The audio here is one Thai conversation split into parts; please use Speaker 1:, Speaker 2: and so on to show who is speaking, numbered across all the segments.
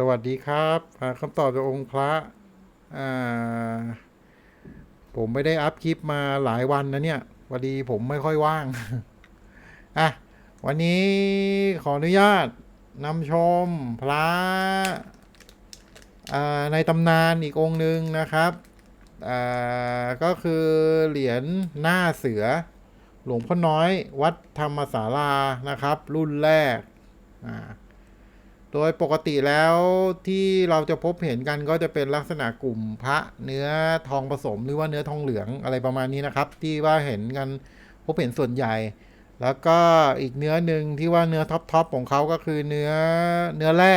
Speaker 1: สวัสดีครับอ่าคำตอบจากองค์พระผมไม่ได้อัพคลิปมาหลายวันนะเนี่ยพอดีผมไม่ค่อยว่างอะวันนี้ขออนุญาตนำชมพระในตำนานอีกองค์หนึ่งนะครับก็คือเหรียญหน้าเสือ หลวงพ่อน้อยวัดธรรมศาลานะครับ รุ่นแรกอ่า โดยปกติแล้วที่เราจะพบเห็นกันก็จะเป็นลักษณะกลุ่มพระเนื้อทองผสมหรือว่าเนื้อทองเหลืองอะไรประมาณนี้นะครับ ที่ว่าเห็นกันพบเห็นส่วนใหญ่ แล้วก็อีกเนื้อหนึ่งที่ว่าเนื้อท็อปทอปของเขาก็คือเนื้อเนื้อแร่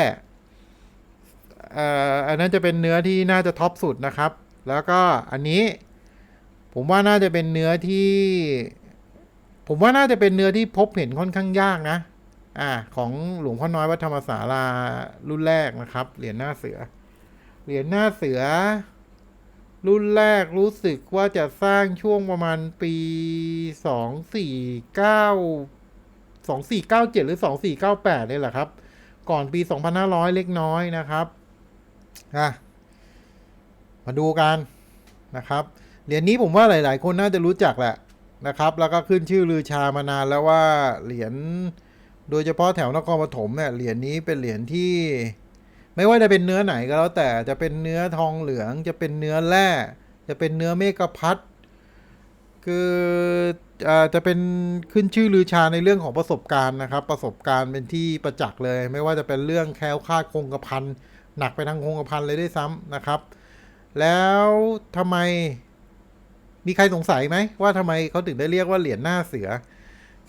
Speaker 1: อ่ออันนั้นจะเป็นเนื้อที่น่าจะท็อปสุดนะครับ แล้วก็อันนี้ผมว่าน่าจะเป็นเนื้อที่ ผมว่าน่าจะเป็นเนื้อที่พบเห็นค่อนข้างยากนะ อ่าของหลวงพ่อน้อยวัดธรรมศาลารุ่นแรกนะครับ เหรียญหน้าเสือ เหรียญหน้าเสือ รุ่นแรกรู้สึกว่าจะสร้างช่วงประมาณปีสองสี่เก้าสองสี่เก้าเจ็ดหรือสองสี่เก้าแปดเลยแหละครับ ก่อนปีสองพันห้าร้อยเล็กน้อยนะครับอะมาดูกันนะครับ เหรียญนี้ผมว่าหลาย ๆ คนน่าจะรู้จักแหละนะครับ แล้วก็ขึ้นชื่อลือชามานานแล้วว่าเหรียญ โดยเฉพาะแถวนครปฐมเนี่ยเหรียญนี้เป็นเหรียญที่ ไม่ว่าจะเป็นเนื้อไหนก็แล้วแต่จะเป็นเนื้อทองเหลืองจะเป็นเนื้อแร่ จะเป็นเนื้อเมกะพัดคือจะเป็นขึ้นชื่อลือชาในเรื่องของประสบการณ์นะครับ ประสบการณ์เป็นที่ประจักษ์เลย ไม่ว่าจะเป็นเรื่องแคล้วคลาดคงกระพันหนักไปทางคงกระพันเลยด้วยซ้ำนะครับ แล้วทำไมมีใครสงสัยไหมว่าทำไมเขาถึงได้เรียกว่าเหรียญหน้าเสือ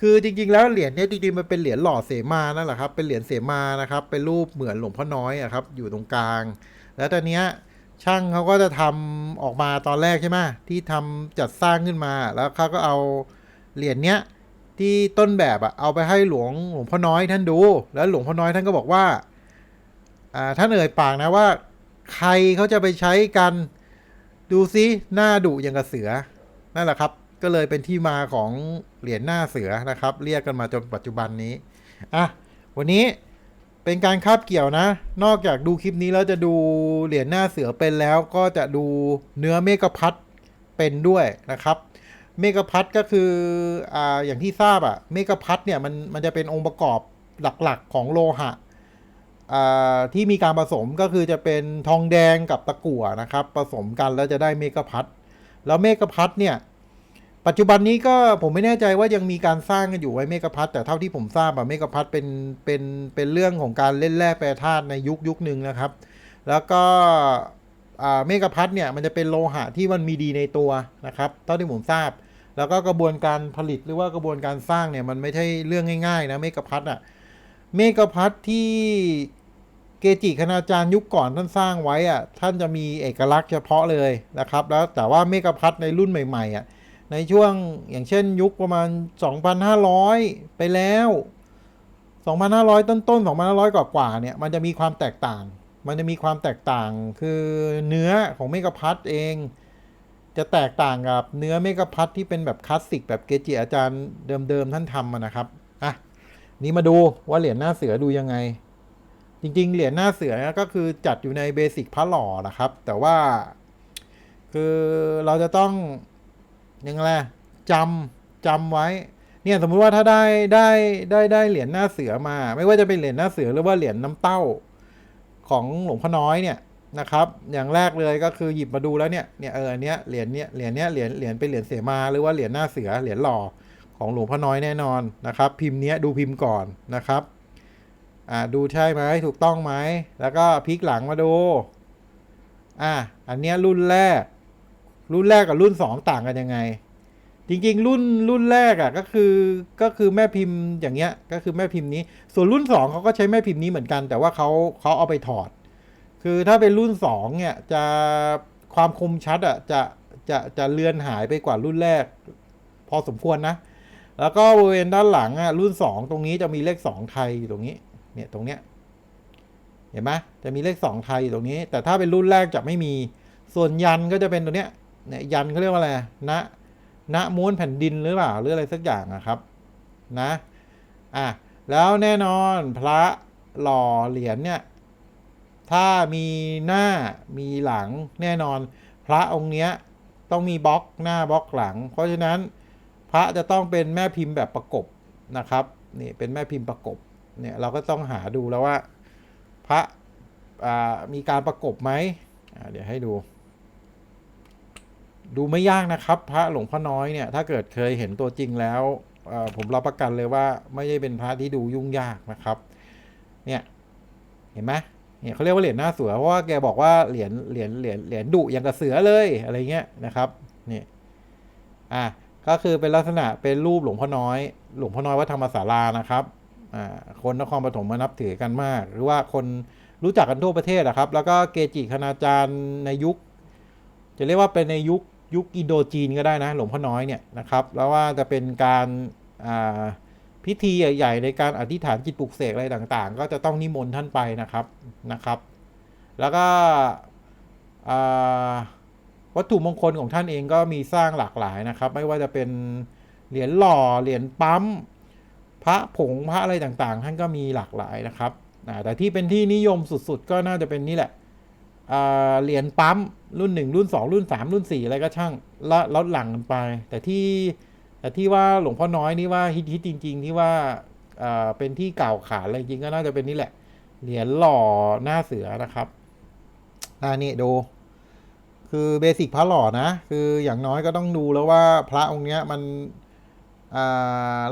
Speaker 1: คือจริงๆแล้วเหรียญเนี้ยจริงๆมันเป็นเหรียญหล่อเสมานั่นแหละครับเป็นเหรียญเสมานะครับเป็นรูปเหมือนหลวงพ่อน้อยอะครับอยู่ตรงกลาง แล้วตอนเนี้ยช่างเขาก็จะทำออกมาตอนแรกใช่ไหมที่ทำจัดสร้างขึ้นมาแล้วเขาก็เอาเหรียญเนี้ยที่ต้นแบบอะเอาไปให้หลวงหลวงพ่อน้อยท่านดู แล้วหลวงพ่อน้อยท่านก็บอกว่าอ่าท่านเอ่ยปากนะว่า ใครเขาจะไปใช้กันดูซิหน้าดุอย่างกับเสือนั่นแหละครับ ก็เลยเป็นที่มาของ เหรียญหน้าเสือนะครับ เรียกกันมาจนปัจจุบันนี้อะวันนี้เป็นการคาบเกี่ยวนะ นอกจากดูคลิปนี้แล้วจะดูเหรียญหน้าเสือเป็นแล้วก็จะดูเนื้อเมกะพัดเป็นด้วยนะครับ เมกะพัดก็คืออ่าอย่างที่ทราบอะเมกะพัดเนี่ยมันมันจะเป็นองค์ประกอบหลักๆของโลหะอ่าที่มีการผสมก็คือจะเป็นทองแดงกับตะกั่วนะครับ ผสมกันแล้วจะได้เมกะพัดแล้วเมกะพัดเนี่ย ปัจจุบันนี้ก็ผมไม่แน่ใจว่ายังมีการสร้างกันอยู่ไว้เมกะพัดแต่เท่าที่ผมทราบอะเมกะพัดเป็นเป็นเป็นเรื่องของการเล่นแร่แปรธาตุในยุคยุคหนึ่งนะครับ แล้วก็อ่าเมกะพัดเนี่ยมันจะเป็นโลหะที่มันมีดีในตัวนะครับเท่าที่ผมทราบ แล้วก็กระบวนการผลิตหรือว่ากระบวนการสร้างเนี่ยมันไม่ใช่เรื่องง่ายๆนะเมกะพัดอะเมกะพัดที่เกจิคณาจารย์ยุคก่อนท่านสร้างไว้อะท่านจะมีเอกลักษณ์เฉพาะเลยนะครับ แล้วแต่ว่าเมกะพัดในรุ่นใหม่ๆอะ ในช่วงอย่างเช่นยุคประมาณ 2,500 ไปแล้ว 2,500 ต้นๆ 2,500 กว่าๆเนี่ย มันจะมีความแตกต่าง มันจะมีความแตกต่างคือเนื้อของเมกะพัดเอง จะแตกต่างกับเนื้อเมกะพัดที่เป็นแบบคลาสสิกแบบเกจิอาจารย์เดิมๆ ท่านทำนะครับอะนี่มาดูว่าเหรียญหน้าเสือดูยังไง จริงๆ เหรียญหน้าเสือก็คือจัดอยู่ในเบสิกพระหล่อนะครับ แต่ว่าคือเราจะต้อง ยังไงจำจำไว้ เนี่ยสมมุติว่าถ้าได้ได้ได้ได้เหรียญหน้าเสือมา ไม่ว่าจะเป็นเหรียญหน้าเสือหรือว่าเหรียญน้ำเต้าของหลวงพ่อน้อยเนี่ยนะครับ อย่างแรกเลยก็คือหยิบมาดูแล้วเนี่ยเนี่ยเอออันเนี้ยเหรียญเนี้ยเหรียญเนี้ยเหรียญเหรียญเป็นเหรียญเสมาหรือว่าเหรียญหน้าเสือเหรียญหล่อของหลวงพ่อน้อยแน่นอนนะครับ พิมพ์เนี้ยดูพิมพ์ก่อนนะครับอ่าดูใช่ไหมถูกต้องไหมแล้วก็พลิกหลังมาดูอ่าอันเนี้ยรุ่นแรก รุ่นแรกกับรุ่นสองต่างกันยังไง จริงๆ รุ่นรุ่นแรกอะก็คือก็คือแม่พิมพ์อย่างเงี้ยก็คือแม่พิมพ์นี้ ส่วนรุ่นสองเขาก็ใช้แม่พิมพ์นี้เหมือนกัน แต่ว่าเขาเขาเอาไปถอด คือถ้าเป็นรุ่นสองเนี่ยจะความคมชัดอะจะจะจะเลือนหายไปกว่ารุ่นแรก พอสมควรนะ แล้วก็บริเวณด้านหลังอะรุ่นสองตรงนี้จะมีเลขสองไทยอยู่ตรงนี้เนี่ยตรงเนี้ยเห็นไหมจะมีเลขสองไทยอยู่ตรงนี้ แต่ถ้าเป็นรุ่นแรกจะไม่มีส่วนยันก็จะเป็นตัวเนี้ย เนี่ยยันเขาเรียกว่าอะไรณณม้วนแผ่นดินหรือเปล่าหรืออะไรสักอย่างนะครับนะอะแล้วแน่นอนพระหล่อเหรียญเนี่ยถ้ามีหน้ามีหลังแน่นอน พระองค์เนี้ยต้องมีบล็อกหน้าบล็อกหลัง เพราะฉะนั้นพระจะต้องเป็นแม่พิมพ์แบบประกบนะครับนี่เป็นแม่พิมพ์ประกบเนี่ยเราก็ต้องหาดูแล้วว่า พระมีการประกบไหมเดี๋ยวให้ดู ดูไม่ยากนะครับ พระหลวงพ่อน้อยเนี่ย ถ้าเกิดเคยเห็นตัวจริงแล้วผมรับประกันเลยว่าไม่ได้เป็นพระที่ดูยุ่งยากนะครับ เนี่ยเห็นไหมเนี่ยเขาเรียกว่าเหรียญหน้าเสือเพราะว่าแกบอกว่าเหรียญเหรียญเหรียญเหรียญดุอย่างกับเสือเลยอะไรเงี้ยนะครับนี่อะก็คือเป็นลักษณะเป็นรูปหลวงพ่อน้อย หลวงพ่อน้อยวัดธรรมศาลานะครับอ่าคนนครปฐมมานับถือกันมาก หรือว่าคนรู้จักกันทั่วประเทศนะครับ แล้วก็เกจิคณาจารย์ในยุค จะเรียกว่าเป็นในยุค ยุคอินโดจีนก็ได้นะหลวงพ่อน้อยเนี่ยนะครับแล้วว่าจะเป็นการพิธีใหญ่ ๆ ในการอธิษฐานจิตปลุกเสกอะไรต่างๆ ก็จะต้องนิมนต์ท่านไปนะครับนะครับ แล้วก็วัตถุมงคลของท่านเองก็มีสร้างหลากหลายนะครับ ไม่ว่าจะเป็นเหรียญหล่อเหรียญปั๊มพระผงพระอะไรต่างๆ ท่านก็มีหลากหลายนะครับแต่ที่เป็นที่นิยมสุดๆ ก็น่าจะเป็นนี่แหละ เหรียญปั๊มรุ่นหนึ่งรุ่นสองรุ่นสามรุ่นสี่อะไรก็ช่างละลดหลังกันไป แต่ที่แต่ที่ว่าหลวงพ่อน้อยนี่ว่าฮิตฮิตจริง ๆ ที่ว่าเป็นที่เก่าขานอะไรจริงก็น่าจะเป็นนี่แหละ เหรียญหล่อหน้าเสือนะครับอ่านี่ดูคือเบสิกพระหล่อนะ คืออย่างน้อยก็ต้องดูแล้วว่าพระองค์เนี้ยมัน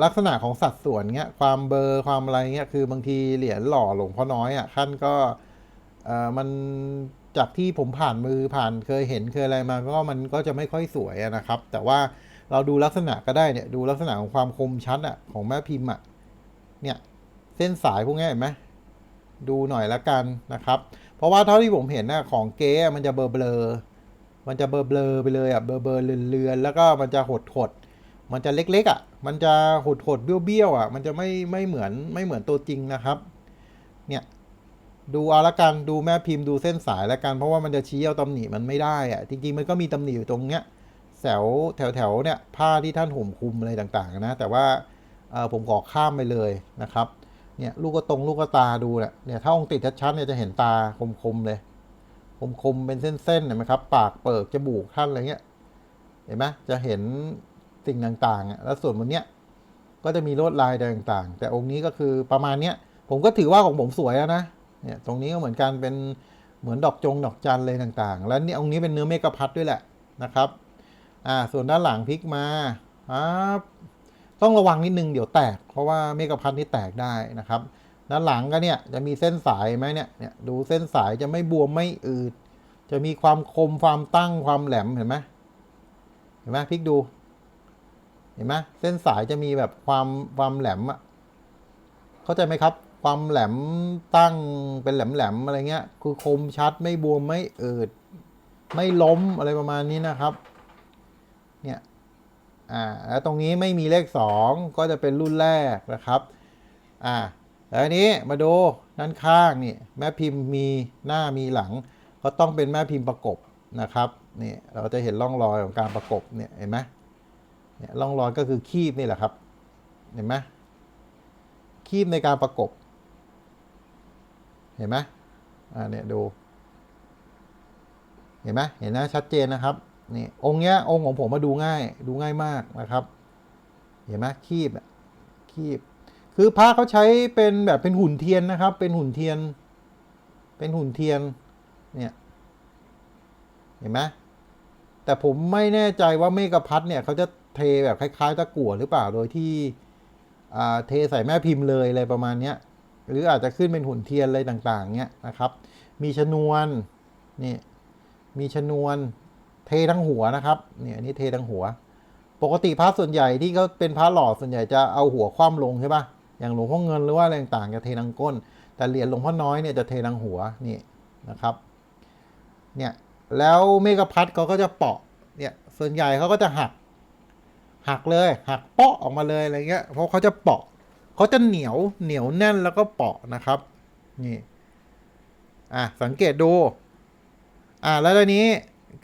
Speaker 1: ลักษณะของสัดส่วนเงี้ยความเบอร์ความอะไรเงี้ยคือบางทีเหรียญหล่อหลวงพ่อน้อยอะท่านก็มัน จากที่ผมผ่านมือผ่านเคยเห็นเคยอะไรมาก็มันก็จะไม่ค่อยสวยนะครับ แต่ว่าเราดูลักษณะก็ได้เนี่ยดูลักษณะของความคมชัดอะของแม่พิมพ์อะเนี่ยเส้นสายพวกนี้เห็นไหมดูหน่อยละกันนะครับ เพราะว่าเท่าที่ผมเห็นนะของเก๊มันจะเบลอเบลอมันจะเบลอเบลอไปเลยอะเบลอเบลอเลือนๆแล้วก็มันจะหดหดมันจะเล็กๆอะมันจะหดหดๆเบี้ยวๆอะมันจะไม่ไม่เหมือนไม่เหมือนตัวจริงนะครับ เนี่ย ดูเอาละกันดูแม่พิมพ์ดูเส้นสายละกันเพราะว่ามันจะชี้เอาตำหนิมันไม่ได้อะจริงๆมันก็มีตำหนิอยู่ตรงเนี้ยแถวแถวแถวๆเนี่ยผ้าที่ท่านห่มคลุมอะไรต่างๆนะแต่ว่าผมขอข้ามไปเลยนะครับเนี่ยลูกกระตรงลูกกระตาดูเนี่ยเนี่ยถ้าองค์ติดชัดๆเนี่ยจะเห็นตาคมๆเลยคมๆเป็นเส้นๆเห็นไหมครับปากเปิกจมูกท่านอะไรเงี้ยเห็นไหมจะเห็นสิ่งต่างๆอะแล้วส่วนบนเนี้ยก็จะมีลวดลายต่างๆ แต่องค์นี้ก็คือประมาณเนี้ยผมก็ถือว่าของผมสวยแล้วนะ เนี่ยตรงนี้ก็เหมือนกันเป็นเหมือนดอกจงดอกจันเลยต่างๆ แล้วนี่องค์นี้เป็นเนื้อเมกะพัดด้วยแหละนะครับอ่าส่วนด้านหลังพลิกมาครับต้องระวังนิดนึงเดี๋ยวแตก เพราะว่าเมกะพัดนี่แตกได้นะครับด้านหลังก็เนี่ยจะมีเส้นสายไหมเนี่ยเนี่ยดูเส้นสายจะไม่บวมไม่อืด จะมีความคมความตั้งความแหลมเห็นไหมเห็นไหมพลิกดู เห็นไหมเส้นสายจะมีแบบความความแหลมอะเข้าใจไหมครับ ความแหลมตั้งเป็นแหลมๆอะไรเงี้ย คือคมชัดไม่บวมไม่เอิด ไม่ล้มอะไรประมาณนี้นะครับ เนี่ย อ่า แล้วตรงนี้ไม่มีเลขสองก็จะเป็นรุ่นแรกนะครับ อ่า แล้วอันนี้มาดูด้านข้างนี่แม่พิมพ์มีหน้ามีหลัง ก็ต้องเป็นแม่พิมพ์ประกบนะครับนี่เราจะเห็นร่องรอยของการประกบเนี่ยเห็นไหมเนี่ยร่องรอยก็คือคีบนี่แหละครับ เห็นไหมคีบในการประกบ เห็นไหมอ่าเนี่ยดู เห็นไหมเห็นนะชัดเจนนะครับนี่องค์เนี้ยองค์ของผมมาดูง่าย ดูง่ายมากนะครับ เห็นไหมคีบอะคีบ คือพระเขาใช้เป็นแบบเป็นหุ่นเทียนนะครับ เป็นหุ่นเทียน เป็นหุ่นเทียน เนี่ย เห็นไหมแต่ผมไม่แน่ใจว่าเมกะพัดเนี่ยเขาจะเทแบบคล้ายๆตะกั่วหรือเปล่าโดยที่อ่าเทใส่แม่พิมพ์เลยอะไรประมาณเนี้ย หรืออาจจะขึ้นเป็นหุ่นเทียนอะไรต่างๆเนี้ยนะครับ มีชนวนนี่มีชนวนเททั้งหัวนะครับเนี่ยอันนี้เททั้งหัว ปกติพระส่วนใหญ่ที่เขาเป็นพระหล่อส่วนใหญ่จะเอาหัวคว่ำลงใช่ปะอย่างหลวงพ่อเงินหรือว่าอะไรต่างๆจะเททั้งก้น แต่เหรียญหลวงพ่อน้อยเนี่ยจะเททั้งหัวนี่นะครับเนี่ยแล้วเมกะพัดเขาก็จะเปาะเนี่ยส่วนใหญ่เขาก็จะหักหักเลยหักเปาะออกมาเลยอะไรเงี้ยเพราะเขาจะเปาะ เขาจะเหนียวเหนียวแน่นแล้วก็เปาะนะครับ นี่ อะ สังเกตดู อะแล้วทีนี้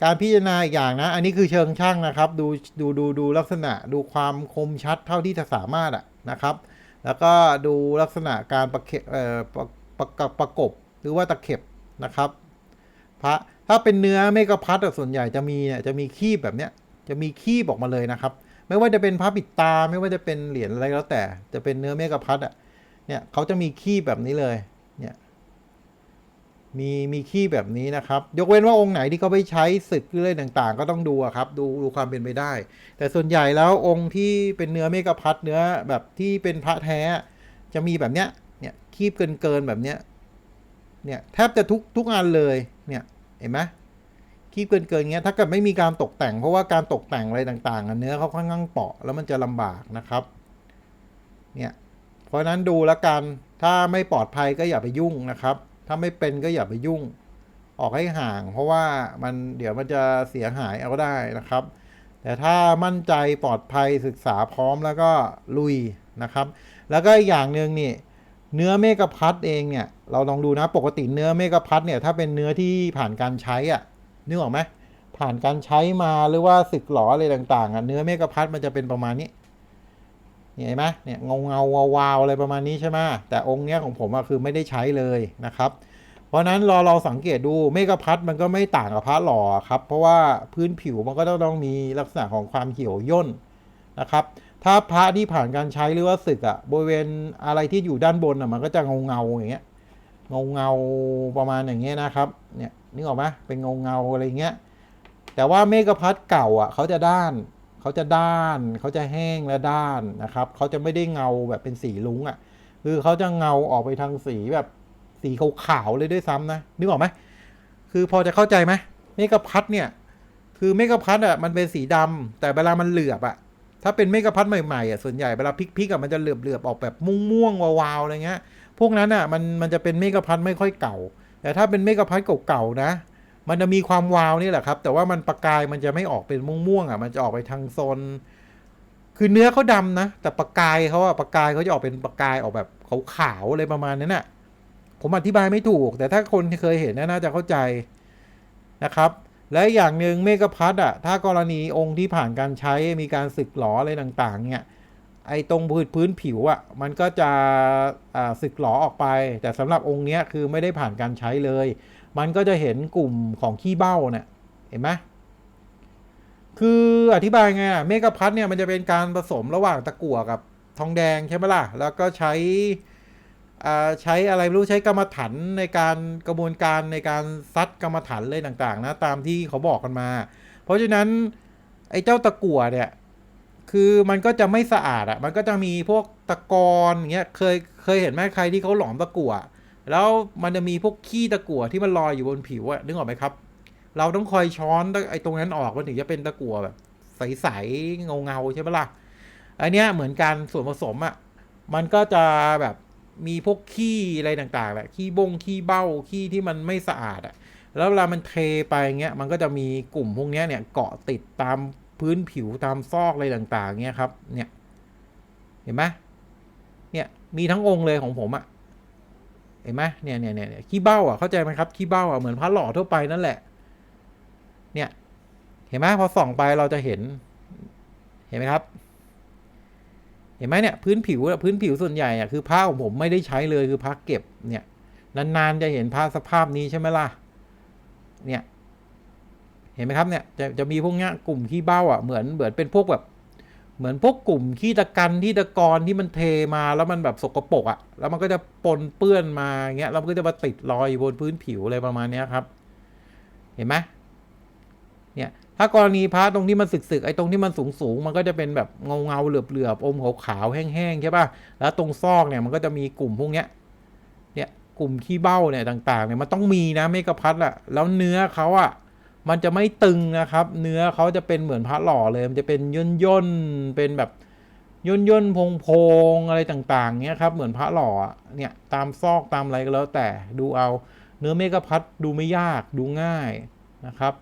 Speaker 1: การพิจารณาอีกอย่างนะ อันนี้คือเชิงช่างนะครับ ดูดูดูดูลักษณะดูความคมชัดเท่าที่จะสามารถอะนะครับ แล้วก็ดูลักษณะการประเข็บเอ่อประประประประกบหรือว่าตะเข็บนะครับ พระถ้าเป็นเนื้อเมกะพัดส่วนใหญ่จะมีเนี่ยจะมีคีบแบบเนี้ยจะมีคีบออกมาเลยนะครับ ไม่ว่าจะเป็นพระปิดตา ไม่ว่าจะเป็นเหรียญอะไรแล้วแต่ จะเป็นเนื้อเมกะพัดอะ เนี่ยเขาจะมีคีบแบบนี้เลย เนี่ย มีมีคีบแบบนี้นะครับ ยกเว้นว่าองค์ไหนที่เขาไปใช้ศึกหรืออะไรต่าง ๆ ก็ต้องดูครับ ดูดูความเป็นไปได้ แต่ส่วนใหญ่แล้วองค์ที่เป็นเนื้อเมกะพัดเนื้อแบบที่เป็นพระแท้ จะมีแบบเนี้ย เนี่ยคีบเกินเกินๆแบบเนี้ย เนี่ยแทบจะทุกทุกอันเลย เนี่ย เห็นไหม คีบเกินเกินเงี้ยถ้าเกิดไม่มีการตกแต่ง เพราะว่าการตกแต่งอะไรต่างๆเนื้อเขาค่อนข้างเปราะแล้วมันจะลำบากนะครับเนี่ยเพราะฉะนั้นดูแล้วกันถ้าไม่ปลอดภัยก็อย่าไปยุ่งนะครับ ถ้าไม่เป็นก็อย่าไปยุ่ง ออกให้ห่าง เพราะว่ามันเดี๋ยวมันจะเสียหายเอาได้นะครับ แต่ถ้ามั่นใจปลอดภัยศึกษาพร้อมแล้วก็ลุยนะครับ แล้วก็อย่างหนึ่งนี่เนื้อเมกะพัดเองเนี่ยเราลองดูนะปกติเนื้อเมกะพัดเนี่ยถ้าเป็นเนื้อที่ผ่านการใช้อะ นึกออกไหมผ่านการใช้มาหรือว่าสึกหลออะไรต่าง ๆอะเนื้อเมกะพัดมันจะเป็นประมาณนี้เนี่ยเห็นไหมเนี่ยเงาเงาวาวๆอะไรประมาณนี้ใช่ไหมแต่องค์เนี้ยของผมอะคือไม่ได้ใช้เลยนะครับ เพราะนั้นเราเราสังเกตดูเมกะพัดมันก็ไม่ต่างกับพระหล่อครับ เพราะว่าพื้นผิวมันก็ต้องต้องมีลักษณะของความเหี่ยวย่นนะครับ ถ้าพระที่ผ่านการใช้หรือว่าสึกอะบริเวณอะไรที่อยู่ด้านบนอะมันก็จะเงาเงาอย่างเงี้ยเงาเงาประมาณอย่างเงี้ยนะครับเนี่ย นึกออกไหมเป็นเงาเงาอะไรเงี้ยแต่ว่าเมกะพัดเก่าอะเขาจะด้านเขาจะด้านเขาจะแห้งและด้านนะครับเขาจะไม่ได้เงาแบบเป็นสีลุ้งอะคือเขาจะเงาออกไปทางสีแบบสีขาวๆเลยด้วยซ้ำนะนึกออกไหมคือพอจะเข้าใจไหมเมกะพัดเนี่ยคือเมกะพัดอะมันเป็นสีดำแต่เวลามันเหลือบอะถ้าเป็นเมกะพัดใหม่ๆอะส่วนใหญ่เวลาพลิกๆอะมันจะเหลือบๆออกแบบม่วงๆวาวๆอะไรเงี้ยพวกนั้นอะมันมันจะเป็นเมกะพัดไม่ค่อยเก่า แต่ถ้าเป็นเมกะพัดเก่าๆนะ มันจะมีความวาวนี่แหละครับ แต่ว่ามันประกายมันจะไม่ออกเป็นม่วงๆอะ มันจะออกไปทางโซน คือเนื้อเขาดำนะ แต่ประกายเขาอะประกายเขาจะออกเป็นประกายออกแบบขาวๆอะไรประมาณนั้นน่ะ ผมอธิบายไม่ถูก แต่ถ้าคนที่เคยเห็นน่าจะเข้าใจนะครับ และอย่างหนึ่งเมกะพัดอะถ้ากรณีองค์ที่ผ่านการใช้มีการสึกหลออะไรต่าง ๆ เนี่ย ไอ้ตรงพื้นพื้นผิวอะมันก็จะสึกหลอออกไป แต่สำหรับองค์เนี้ยคือไม่ได้ผ่านการใช้เลย มันก็จะเห็นกลุ่มของขี้เบ้าเนี่ยเห็นไหมคืออธิบายไงอะเมกะพัดเนี่ยมันจะเป็นการผสมระหว่างตะกั่วกับทองแดงใช่ไหมล่ะ แล้วก็ใช้ใช้อะไรไม่รู้ใช้กรรมฐานในการกระบวนการในการซัดกรรมฐานเลยต่าง ๆ นะ ตามที่เขาบอกกันมา เพราะฉะนั้นไอ้เจ้าตะกั่วเนี่ย คือมันก็จะไม่สะอาดอะ่ะ มันก็จะมีพวกตะกอนอย่างเงี้ย เคยเคยเห็นไหมใครที่เขาหลอมตะกั่วแล้วมันจะมีพวกขี้ตะกั่วที่มันลอยอยู่บนผิวอะนึกออกไหมครับ เราต้องคอยช้อนไอ้ตรงนั้นออกมันถึงจะเป็นตะกั่วแบบใสๆเงาๆใช่ไหมล่ะ อันเนี้ยเหมือนกันส่วนผสมอะ่ะ มันก็จะแบบมีพวกขี้อะไรต่างๆแหละ ขี้บงขี้เบ้าขี้ที่มันไม่สะอาดอะ่ะ แล้วเวลามันเทไปเงี้ย มันก็จะมีกลุ่มพวกเนี้ยเนี่ยเกาะติดตาม พื้นผิวตามซอกอะไรต่าง ๆเงี้ยครับ เนี่ย เห็นไหมเนี่ย มีทั้งองค์เลยของผมอะ่ะเห็นไหมเนี่ยเนี่ยเนี่ยขี้เบ้าอะเข้าใจไหมครับขี้เบ้าอะเหมือนพระหล่อทั่วไปนั่นแหละ เนี่ย เห็นไหมพอส่องไปเราจะเห็น เห็นไหมครับ เห็นไหมเนี่ย พื้นผิวอะพื้นผิวส่วนใหญ่อะคือผ้าของผมไม่ได้ใช้เลยคือผ้าเก็บ เนี่ย นานๆจะเห็นผ้าสภาพนี้ใช่ไหมล่ะ เนี่ย เห็นไหมครับเนี่ยจะจะมีพวกเนี้ยกลุ่มขี้เบ้าอะเหมือนเหมือนเป็นพวกแบบ เหมือนพวกกลุ่มขี้ตะกันที่ตะกอนที่มันเทมาแล้วมันแบบสกปรกอะแล้วมันก็จะปนเปื้อนมาอย่างเงี้ยแล้วมันก็จะมาติดรอยบนพื้นผิวอะไรประมาณเนี้ยครับ เห็นไหมเนี่ยถ้ากรณีพระตรงที่มันสึกๆไอ้ตรงที่มันสูงๆ มันก็จะเป็นแบบเงาเงาๆเหลือบๆอมขาวๆแห้งๆใช่ป่ะแล้วตรงซอกเนี่ยมันก็จะมีกลุ่มพวกเนี้ยเนี่ยกลุ่มขี้เบ้าเนี่ยต่างๆเนี่ยมันต้องมีนะเมกะพัดอะแล้วเนื้อเขาอะ มันจะไม่ตึงนะครับ เนื้อเขาจะเป็นเหมือนพระหล่อเลย มันจะเป็นย่นย่นๆเป็นแบบย่นย่นๆพงพงๆอะไรต่างๆเนี้ยครับ เหมือนพระหล่อเนี่ยตามซอกตามอะไรก็แล้วแต่ดูเอาเนื้อเมกะพัดดูไม่ยากดูง่ายนะครับ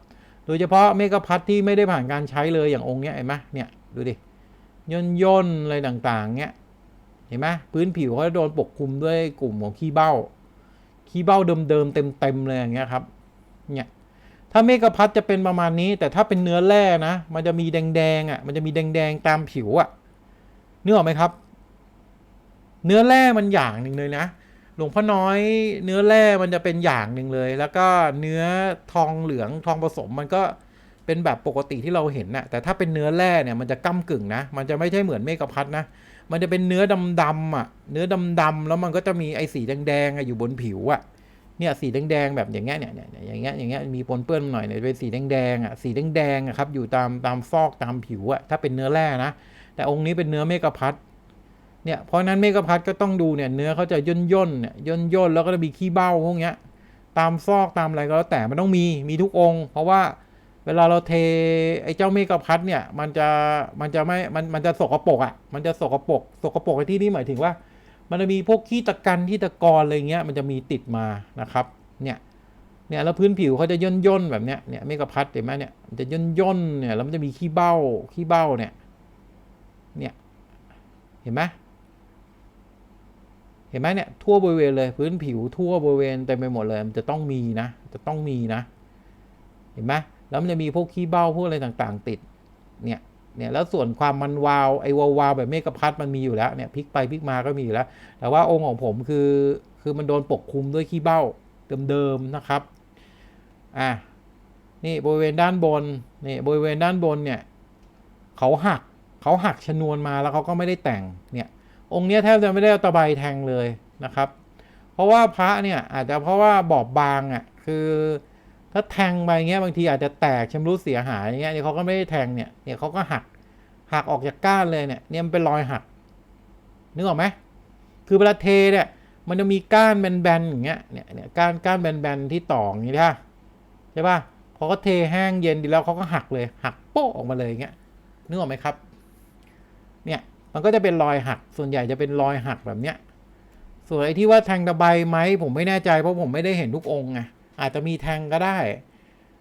Speaker 1: โดยเฉพาะเมกะพัดที่ไม่ได้ผ่านการใช้เลยอย่างองค์เนี้ยเห็นไหมเนี่ยดูดิย่นย่นๆอะไรต่างๆเนี้ยเห็นไหมพื้นผิวเขาจะโดนปกคลุมด้วยกลุ่มของขี้เบ้าขี้เบ้าเดิมๆเต็มๆเลยอย่างเงี้ยครับเนี่ย ถ้าเมกะพัดจะเป็นประมาณนี้ แต่ถ้าเป็นเนื้อแร่นะ มันจะมีแดงๆอะ มันจะมีแดงๆตามผิวอะเนึกอออกไหมครับ เนื้อแร่มันอย่างหนึ่งเลยนะ หลวงพ่อน้อย เนื้อแร่มันจะเป็นอย่างหนึ่งเลย แล้วก็เนื้อทองเหลืองทองผสมมันก็เป็นแบบปกติที่เราเห็นนะแต่ถ้าเป็นเนื้อแร่เนี่ยมันจะก้ากึ่งนะ มันจะไม่ใช่เหมือนเมกะพัดนะ มันจะเป็นเนื้อดำๆอะ เนื้อดำๆแล้วมันก็จะมีไอ้สีแดงๆอะอยู่บนผิวอะ เนี่ยสีแดงๆแบบอย่างเงี้ยเนี่ยอย่างเงี้ยอย่างเงี้ยมีปนเปื้อนหน่อยเนี่ยเป็นสีแดงๆอะสีแดงๆครับอยู่ตามตามซอกตามผิวอะถ้าเป็นเนื้อแร่นะแต่องค์นี้เป็นเนื้อเมกะพัดเนี่ยเพราะนั้นเมกะพัดก็ต้องดูเนี่ยเนื้อเขาจะย่นย่นเนี่ยย่นย่นแล้วก็จะมีขี้เบ้าพวกเนี้ยตามซอกตามอะไรก็แล้วแต่มันต้องมีมีทุกองค์ เพราะว่าเวลาเราเทไอ้เจ้าเมกะพัดเนี่ยมันจะมันจะไม่มันมันจะสกปรกอะมันจะสกปรกสกปรกที่นี้หมายถึงว่า มันจะมีพวกขี้ตะกันที่ตะกอนอะไรเงี้ยมันจะมีติดมานะครับเนี่ยเนี่ยแล้วพื้นผิวเขาจะย่นย่นแบบเนี้ยเนี่ยเมกะพัดเห็นไหมเนี่ยมันจะย่นย่นเนี่ยแล้วมันจะมีขี้เบ้าขี้เบ้าเนี่ยเนี่ยเห็นไหมเห็นไหมเนี่ยทั่วบริเวณเลยพื้นผิวทั่วบริเวณเต็มไปหมดเลยมันจะต้องมีนะ จะต้องมีนะ เห็นไหมแล้วมันจะมีพวกขี้เบ้าพวกอะไรต่างๆ ติดเนี่ย เนี่ยแล้วส่วนความมันวาวไอ้วาววาวแบบเมกะพัดมันมีอยู่แล้วเนี่ยพลิกไปพลิกมาก็มีอยู่แล้ว แต่ว่าองค์ของผมคือคือมันโดนปกคลุมด้วยขี้เบ้าเดิมๆนะครับอะนี่บริเวณด้านบนนี่บริเวณด้านบนเนี่ยเขาหักเขาหักชนวนมาแล้วเขาก็ไม่ได้แต่งเนี่ยองค์เนี้ยแทบจะไม่ได้เอาตะไบแทงเลยนะครับ เพราะว่าพระเนี่ยอาจจะเพราะว่าบอบบางอะคือ ถ้าแทงไปเงี้ยบางทีอาจจะแตกชำรุดเสียหายอย่างเงี้ยเนี่ยเขาก็ไม่ได้แทงเนี่ยเนี่ยเขาก็หักหักออกจากก้านเลยเนี่ยเนี่ยมันเป็นรอยหักนึกออกไหมคือเวลาเทเนี่ยมันจะมีก้านแบนๆอย่างเงี้ยเนี่ยเนี่ยก้านก้านแบนๆที่ต่ออย่างงี้ใช่ปะใช่ป่ะพอเขาเทแห้งเย็นดีแล้วเขาก็หักเลยหักโป๊ะออกมาเลยอย่างเงี้ยนึกออกไหมครับ เนี่ยมันก็จะเป็นรอยหักส่วนใหญ่จะเป็นรอยหักแบบเนี้ยส่วนไอ้ที่ว่าแทงตะไบไหมผมไม่แน่ใจเพราะผมไม่ได้เห็นทุกองค์ไง อาจจะมีแทงก็ได้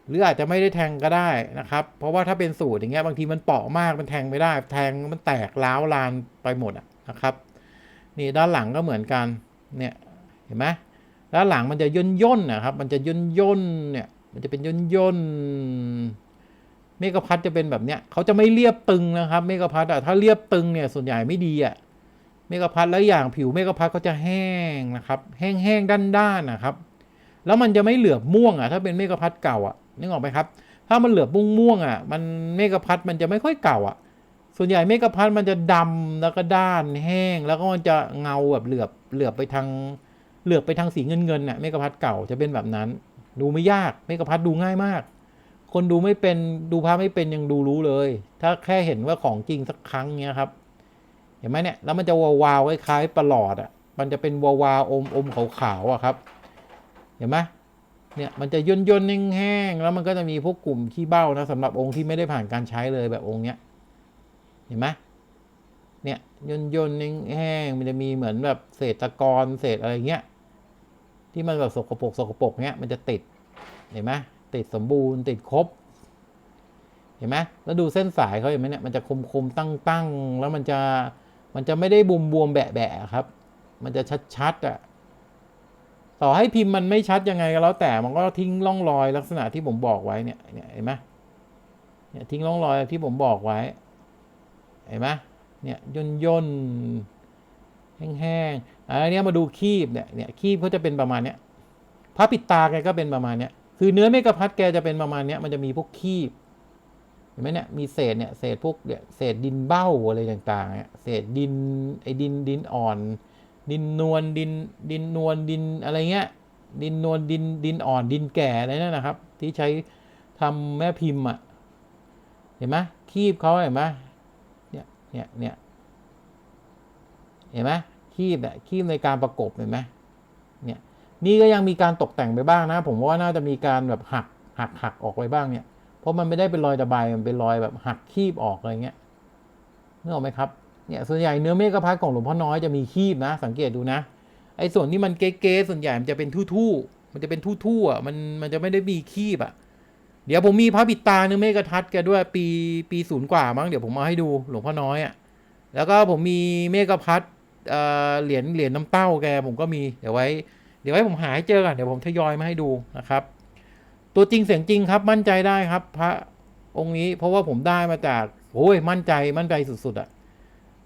Speaker 1: หรืออาจจะไม่ได้แทงก็ได้นะครับ เพราะว่าถ้าเป็นสูตรอย่างเงี้ยบางทีมันเปาะมากมันแทงไม่ได้ แทงมันแตกล้าวลานไปหมดนะครับ นี่ด้านหลังก็เหมือนกันเนี่ยเห็นไหมด้านหลังมันจะย่นย่นนะครับ มันจะย่นย่นเนี่ยมันจะเป็นย่นย่นเมกะพัดจะเป็นแบบเนี้ยเขาจะไม่เรียบตึงนะครับ เมกะพัดอะถ้าเรียบตึงเนี่ยส่วนใหญ่ไม่ดีอะเมกะพัดแล้วอย่างผิวเมกะพัดเขาจะแห้งนะครับ แห้งๆด้านๆนะครับ แล้วมันจะไม่เหลือบม่วงอะถ้าเป็นเมกะพัดเก่าอะนึกออกไหมครับ ถ้ามันเหลือบม่วงม่วงอะมันเมกะพัดมันจะไม่ค่อยเก่าอะ ส่วนใหญ่เมกะพัดมันจะดำแล้วก็ด้านแห้ง แล้วก็มันจะเงาแบบเหลือบเหลือบไปทางเหลือบไปทางสีเงินเงินๆน่ะเมกะพัดเก่าจะเป็นแบบนั้น ดูไม่ยากเมกะพัดดูง่ายมาก คนดูไม่เป็นดูพระไม่เป็นยังดูรู้เลย ถ้าแค่เห็นว่าของจริงสักครั้งเนี้ยครับเห็นไหมเนี่ยแล้วมันจะวาวๆคล้ายๆประหลอดอะมันจะเป็นวาวาอมอมๆขาวๆอะครับ เห็นไหมเนี่ยมันจะย่นย่นแห้งแล้วมันก็จะมีพวกกลุ่มขี้เบ้านะสำหรับองค์ที่ไม่ได้ผ่านการใช้เลยแบบองค์เนี้ยเห็นไหมเนี่ยย่นย่นแห้งมันจะมีเหมือนแบบเศษตะกอนเศษอะไรเงี้ยที่มันแบบสกปรกสกปรกเนี้ยมันจะติดเห็นไหมติดสมบูรณ์ติดครบเห็นไหมแล้วดูเส้นสายเขาเห็นไหมเนี่ยมันจะคมคมตั้งตั้งแล้วมันจะมันจะไม่ได้บวมบวมแบะแบะครับ มันจะชัดๆอะ ต่อให้พิมพ์มันไม่ชัดยังไงก็แล้วแต่มันก็ทิ้งร่องรอยลักษณะที่ผมบอกไว้เนี่ยเนี่ยเห็นไหมเนี่ยทิ้งร่องรอยที่ผมบอกไว้เห็นไหมเนี่ยย่นย่นแห้งๆอันนี้มาดูคีบเนี่ยเนี่ยคีบเขาจะเป็นประมาณเนี้ยพระปิดตาแกก็เป็นประมาณเนี้ยคือเนื้อเมกะพัดแกจะเป็นประมาณเนี้ยมันจะมีพวกคีบเห็นไหมเนี่ยมีเศษเนี่ยเศษพวกเนี่ยเศษดินเบ้าอะไรต่างๆเนี่ยเศษดินไอ้ดินดินอ่อน ดินนวลดินดินนวลดินอะไรเงี้ย ดินนวลดินดินอ่อนดินแก่อะไรนั่นนะครับ ที่ใช้ทำแม่พิมพ์อะเห็นไหมคีบเขาเห็นไหมเนี่ยเนี่ยเนี่ยเห็นไหมคีบอะคีบในการประกบเห็นไหมเนี่ยนี่ก็ยังมีการตกแต่งไปบ้างนะ ผมว่าน่าจะมีการแบบหักหักหักออกไปบ้างเนี่ยเพราะมันไม่ได้เป็นรอยตะไบมันเป็นรอยแบบหักคีบออกอะไรเงี้ยนึกออกไหมครับ เนี่ยส่วนใหญ่เนื้อเมฆพัดของหลวงพ่อน้อยจะมีคีบนะ สังเกตดูนะ ไอ้ส่วนที่มันเก๊ๆส่วนใหญ่มันจะเป็นทู่ๆมันจะเป็นทู่ๆอะมันมันจะไม่ได้มีคีบอะ เดี๋ยวผมมีพระปิดตาเนื้อเมฆทัดแกด้วยปีปีศูนย์กว่ามั้งเดี๋ยวผมมาให้ดูหลวงพ่อน้อยอะแล้วก็ผมมีเมฆพัดเอ่อเหรียญเหรียญน้ำเต้าแกผมก็มีเดี๋ยวไว้ เดี๋ยวไว้ผมหาให้เจอกันเดี๋ยวผมทยอยมาให้ดูนะครับ ตัวจริงเสียงจริงครับมั่นใจได้ครับ พระองค์นี้เพราะว่าผมได้มาจากโอ้ยมั่นใจมั่นใจสุดๆอะ่ะ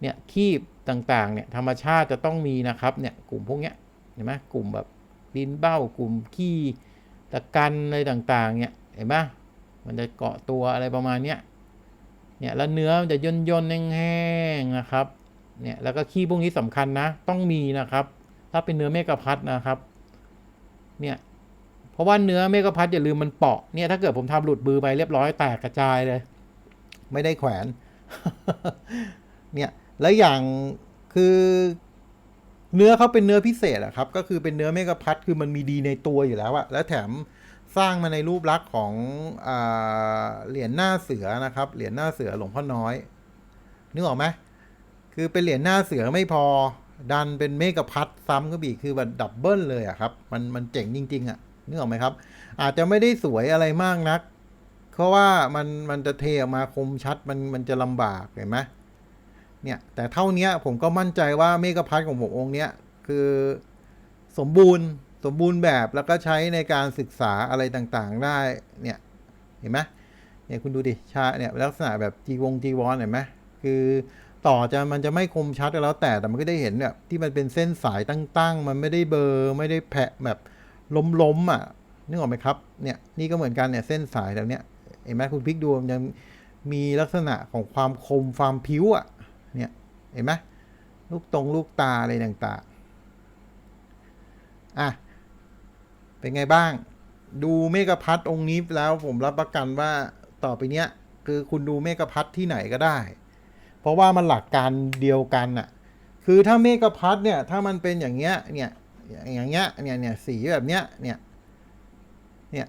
Speaker 1: เนี่ยคีบต่างๆเนี่ยธรรมชาติจะต้องมีนะครับเนี่ยกลุ่มพวกเนี้ยเห็นไหมกลุ่มแบบดินเบ้ากลุ่มขี้ตะกันอะไรต่างๆเนี่ยเห็นไหมมันจะเกาะตัวอะไรประมาณเนี้ยเนี่ยแล้วเนื้อมันจะย่นย่นๆแห้งๆนะครับเนี่ยแล้วก็ขี้พวกนี้สำคัญนะต้องมีนะครับ ถ้าเป็นเนื้อเมกะพัดนะครับเนี่ยเพราะว่าเนื้อเมกะพัดอย่าลืมมันเปาะเนี่ยถ้าเกิดผมทำหลุดมือไปเรียบร้อยแตกกระจายเลย ไม่ได้แขวนเนี่ย แล้วอย่างคือเนื้อเขาเป็นเนื้อพิเศษอะครับ ก็คือเป็นเนื้อเมกะพัดคือมันมีดีในตัวอยู่แล้วอะแล้วแถมสร้างมาในรูปลักษณ์ของอเหรียญหน้าเสือนะครับเหรียญหน้าเสือหลวงพ่อน้อยนึกออกไหมคือเป็นเหรียญหน้าเสือไม่พอดันเป็นเมกะพัดซ้ำก็บีคือแบบดับเบิลเลยอะครับ มันมันเจ๋งจริง ๆอะนึกออกไหมครับ อาจจะไม่ได้สวยอะไรมากนัก เพราะว่ามันมันจะเทออกมาคมชัดมันมันจะลำบากเห็นไหม เนี่ยแต่เท่านี้ผมก็มั่นใจว่าเมกะพัทของผมองค์เนี้ยคือสมบูรณ์สมบูรณ์แบบแล้วก็ใช้ในการศึกษาอะไรต่างๆได้เนี่ยเห็นไหมเนี่ยคุณดูดิชาเนี่ยลักษณะแบบจีวงจีวรเห็นไหมคือต่อจะมันจะไม่คมชัดก็แล้วแต่แต่มันก็ได้เห็นแบบที่มันเป็นเส้นสายตั้ง ๆ มันไม่ได้เบอร์ไม่ได้แผะแบบล้มๆอะนึกออกไหมครับเนี่ยนี่ก็เหมือนกันเนี่ยเส้นสายแบบเนี้ยเห็นไหมคุณพลิกดูมันยังมีลักษณะของความคมความผิวอะ เห็นไหมลูกตรงลูกตาอะไรต่างๆ อะ เป็นไงบ้าง ดูเมกะพัทองค์นี้แล้วผมรับประกันว่าต่อไปเนี้ย คือคุณดูเมกะพัทที่ไหนก็ได้ เพราะว่ามันหลักการเดียวกันอะคือถ้าเมกะพัทเนี่ย ถ้ามันเป็นอย่างเงี้ย เนี่ย อย่างเงี้ย เนี่ยเนี่ยสีแบบเนี้ย เนี่ย เนี่ย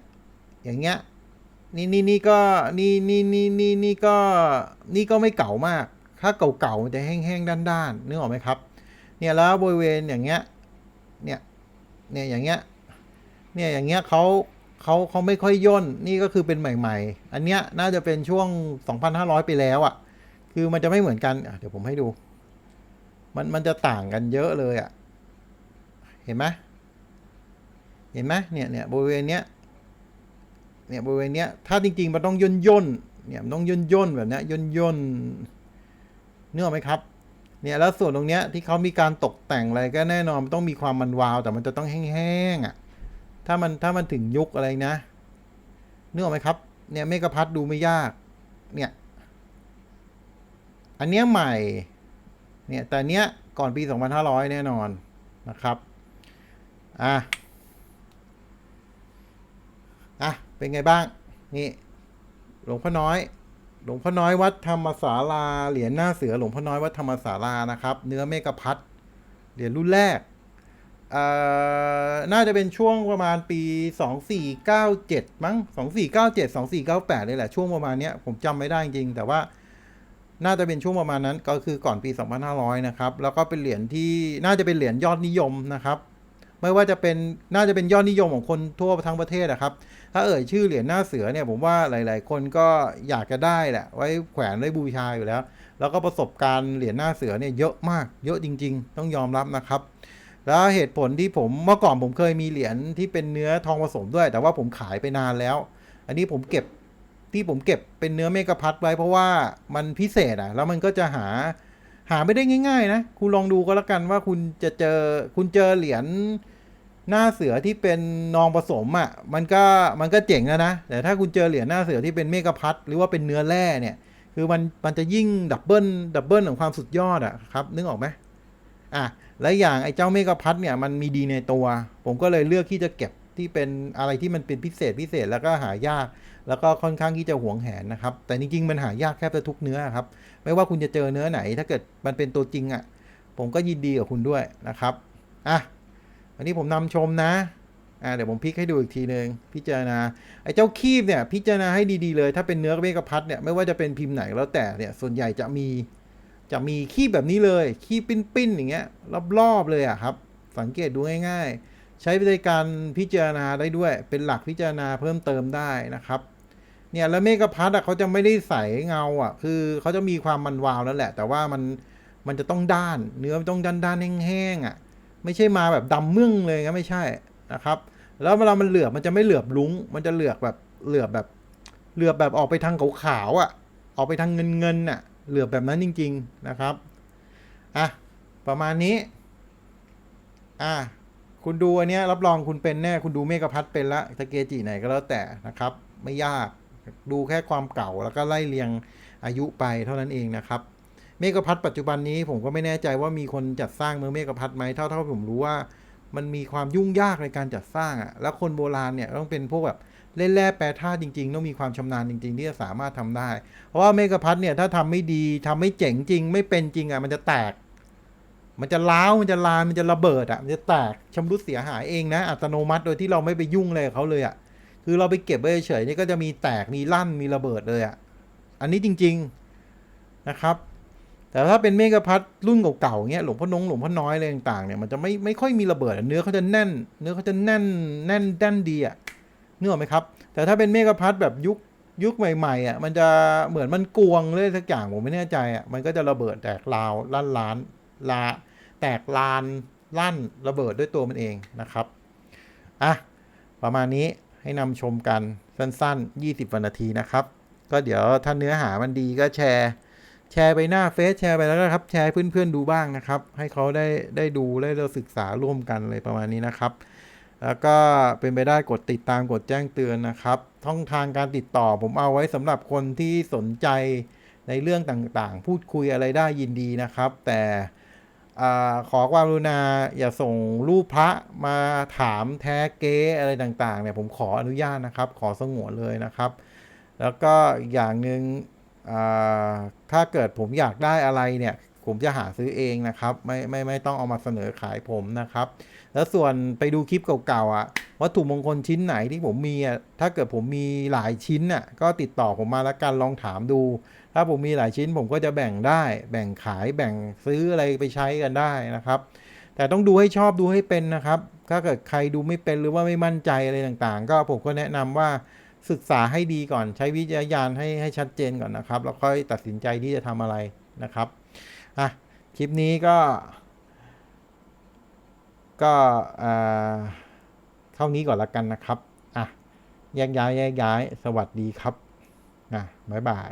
Speaker 1: อย่างเงี้ย นี่นี่นี่ก็ นี่นี่นี่นี่นี่ก็ นี่ก็ไม่เก่ามาก ถ้าเก่าๆมันจะแห้งๆด้านๆนึกออกไหมครับ เนี่ยแล้วบริเวณอย่างเงี้ย เนี่ย เนี่ยอย่างเงี้ย เนี่ยอย่างเงี้ยเขาเขาเขาไม่ค่อยย่น นี่ก็คือเป็นใหม่ ๆ อันเนี้ยน่าจะเป็นช่วง 2,500 ไปแล้วอะ่ะ คือมันจะไม่เหมือนกันอะเดี๋ยวผมให้ดู มันมันจะต่างกันเยอะเลยอะ่ะ เห็นไหมเห็นไหมเนี่ยเนี่ยบริเวณเนี้ย เนี่ยบริเวณเนี้ย ถ้าจริงๆมันต้องย่นย่นเนี่ยมันต้องย่นย่นแบบเนี้ยย่นย่น นึกออกไหมครับเนี่ยแล้วส่วนตรงเนี้ยที่เขามีการตกแต่งอะไรก็แน่นอนมันต้องมีความมันวาว แต่มันจะต้องแห้งๆอะถ้ามันถ้ามันถึงยุคอะไรนะนึกออกไหมครับเนี่ยเมกะพัดดูไม่ยากเนี่ยอันเนี้ยใหม่เนี่ยแต่เนี้ยก่อนปี 2500 แน่นอนนะครับอะอะเป็นไงบ้างนี่หลวงพ่อน้อย หลวงพ่อน้อยวัดธรรมศาลาเหรียญหน้าเสือหลวงพ่อน้อยวัดธรรมศาลานะครับ เนื้อเมกะพัดเหรียญรุ่นแรกน่าจะเป็นช่วงประมาณปี 2497 มั้ง 2497 2498เลยแหละ ช่วงประมาณเนี้ยผมจำไม่ได้จริง แต่ว่าน่าจะเป็นช่วงประมาณนั้นก็คือก่อนปี 2500 นะครับ แล้วก็เป็นเหรียญที่น่าจะเป็นเหรียญยอดนิยมนะครับ ไม่ว่าจะเป็นน่าจะเป็นยอดนิยมของคนทั่วทั้งประเทศนะครับ ถ้าเอ่ยชื่อเหรียญหน้าเสือเนี่ยผมว่าหลาย ๆ คนก็อยากจะได้แหละ ไว้แขวนไว้บูชาอยู่แล้ว แล้วก็ประสบการณ์เหรียญหน้าเสือเนี่ยเยอะมาก เยอะจริง ๆ ต้องยอมรับนะครับ แล้วเหตุผลที่ผมเมื่อก่อนผมเคยมีเหรียญที่เป็นเนื้อทองผสมด้วย แต่ว่าผมขายไปนานแล้ว อันนี้ผมเก็บที่ผมเก็บเป็นเนื้อเมกะพัดไว้เพราะว่ามันพิเศษอะแล้วมันก็จะหา หาไม่ได้ง่าย ๆ นะ คุณลองดูก็แล้วกันว่าคุณจะเจอคุณเจอเหรียญหน้าเสือที่เป็นนองผสมอะ่ะมันก็มันก็เจ๋งแล้วนะ แต่ถ้าคุณเจอเหรียญหน้าเสือที่เป็นเมกะพัดหรือว่าเป็นเนื้อแร่เนี่ย คือมันมันจะยิ่งดับเบิลดับเบิลของความสุดยอดอะครับนึกออกไหมอะและอย่างไอ้เจ้าเมกะพัดเนี่ยมันมีดีในตัว ผมก็เลยเลือกที่จะเก็บ ที่เป็นอะไรที่มันเป็นพิเศษพิเศษแล้วก็หายาก แล้วก็ค่อนข้างที่จะหวงแหนนะครับ แต่จริงๆมันหายากแทบจะทุกเนื้อครับ ไม่ว่าคุณจะเจอเนื้อไหน ถ้าเกิดมันเป็นตัวจริงอะ่ะ ผมก็ยินดีกับคุณด้วยนะครับอะอันนี้ผมนำชมนะอ่าเดี๋ยวผมพลิกให้ดูอีกทีหนึ่งพิจารณาไอ้เจ้าคีบเนี่ยพิจารณาให้ดีๆเลย ถ้าเป็นเนื้อเมกะพัดเนี่ยไม่ว่าจะเป็นพิมพ์ไหนแล้วแต่เนี่ยส่วนใหญ่จะมีจะมีคีบแบบนี้เลย คีบปิ้นๆอย่างเงี้ยรอบๆเลยอะครับ สังเกตดูง่ายๆ ใช้ในการพิจารณาได้ด้วย เป็นหลักพิจารณาเพิ่มเติมได้นะครับ เนี่ยแล้วเมกะพัดอะเขาจะไม่ได้ใสเงาอะคือเขาจะมีความมันวาวแล้วแหละ แต่ว่ามันมันจะต้องด้าน เนื้อมันต้องด้านๆแห้งๆอะไม่ใช่มาแบบดำมึ่งเลยนะไม่ใช่นะครับ แล้วเวลามันเหลือบมันจะไม่เหลือบลุ้ง มันจะเหลือบแบบเหลือบแบบเหลือบแบบออกไปทางขาวๆอะ ออกไปทางเงินเงินๆน่ะ เหลือบแบบนั้นจริง ๆนะครับ อะ ประมาณนี้ อะ คุณดูอันเนี้ยรับรองคุณเป็นแน่ คุณดูเมกะพัทเป็นละตะเกจิไหนก็แล้วแต่นะครับ ไม่ยากดูแค่ความเก่าแล้วก็ไล่เรียงอายุไปเท่านั้นเองนะครับ เมกะพัทปัจจุบันนี้ผมก็ไม่แน่ใจว่ามีคนจัดสร้างเมืองเมกะพัทไหมเท่าเท่าผมรู้ว่า มันมีความยุ่งยากในการจัดสร้างอะ่ะแล้วคนโบราณเนี่ยต้องเป็นพวกแบบเล่นแร่แปรธาตุจริง ๆ ต้องมีความชำนาญจริง ๆ ที่จะสามารถทำได้ เพราะว่าเมกะพัทเนี่ยถ้าทำไม่ดีทำไม่เจ๋งจริง ไม่เป็นจริงอะ่ะมันจะแตก มันจะล้าวมันจะลานมันจะระเบิดอะมันจะแตกชำรุดเสียหายเองนะ อัตโนมัติโดยที่เราไม่ไปยุ่งเลยเขาเลยอะคือเราไปเก็บไว้เฉยๆนี่ก็จะมีแตกมีลั่นมีระเบิดเลยอะอันนี้จริง ๆนะครับ แต่ถ้าเป็นเมกะพัทรุ่นเก่าๆเงี้ยหลวงพ่อนงหลวงพ่อน้อยอะไรต่างๆเนี่ยมันจะไม่ไม่ค่อยมีระเบิดเนื้อเขาจะแน่น เนื้อเขาจะแน่นแน่นแน่นดีอะเนื้อไหมครับ แต่ถ้าเป็นเมกะพัทแบบยุคยุคใหม่ๆอะมันจะเหมือนมันกวงเลยสักอย่างผมไม่แน่ใจอะมันก็จะระเบิดแตกราวลั่นล้านลา แตกลานลั่นระเบิดด้วยตัวมันเองนะครับอะประมาณนี้ให้นำชมกันสั้น ๆ 20วันาทีนะครับ ก็เดี๋ยวถ้าเนื้อหามันดีก็แชร์ แชร์ไปหน้าเฟซแชร์ไปแล้วนะครับ แชร์เพื่อนๆดูบ้างนะครับ ให้เขาได้ได้ดูได้เราศึกษาร่วมกันเลยประมาณนี้นะครับ แล้วก็เป็นไปได้กดติดตามกดแจ้งเตือนนะครับท่องทางการติดต่อผมเอาไว้สำหรับคนที่สนใจในเรื่องต่างๆ พูดคุยอะไรได้ยินดีนะครับ แต่ อขอความรุณาอย่าส่งรูปพระมาถามแท้เก๊อะไรต่างๆเนี่ยผมขออนุญาตนะครับ ขอสงวนเลยนะครับ แล้วก็อย่างหนึ่งอ่าถ้าเกิดผมอยากได้อะไรเนี่ย ผมจะหาซื้อเองนะครับ ไม่ไม่ไม่ต้องเอามาเสนอขายผมนะครับ แล้วส่วนไปดูคลิปเก่าๆอะวัตถุมงคลชิ้นไหนที่ผมมีอะถ้าเกิดผมมีหลายชิ้นอะก็ติดต่อผมมาแล้วกันลองถามดู ถ้าผมมีหลายชิ้นผมก็จะแบ่งได้ แบ่งขายแบ่งซื้ออะไรไปใช้กันได้นะครับ แต่ต้องดูให้ชอบดูให้เป็นนะครับ ถ้าเกิดใครดูไม่เป็นหรือว่าไม่มั่นใจอะไรต่างๆ ก็ผมก็แนะนำว่าศึกษาให้ดีก่อนใช้วิจารณญาณให้ให้ชัดเจนก่อนนะครับ แล้วค่อยตัดสินใจที่จะทำอะไรนะครับอะคลิปนี้ก็ ก็อ่าเท่านี้ก่อนละกันนะครับอะแยกย้ายแยกย้ายสวัสดีครับอะบ๊ายบาย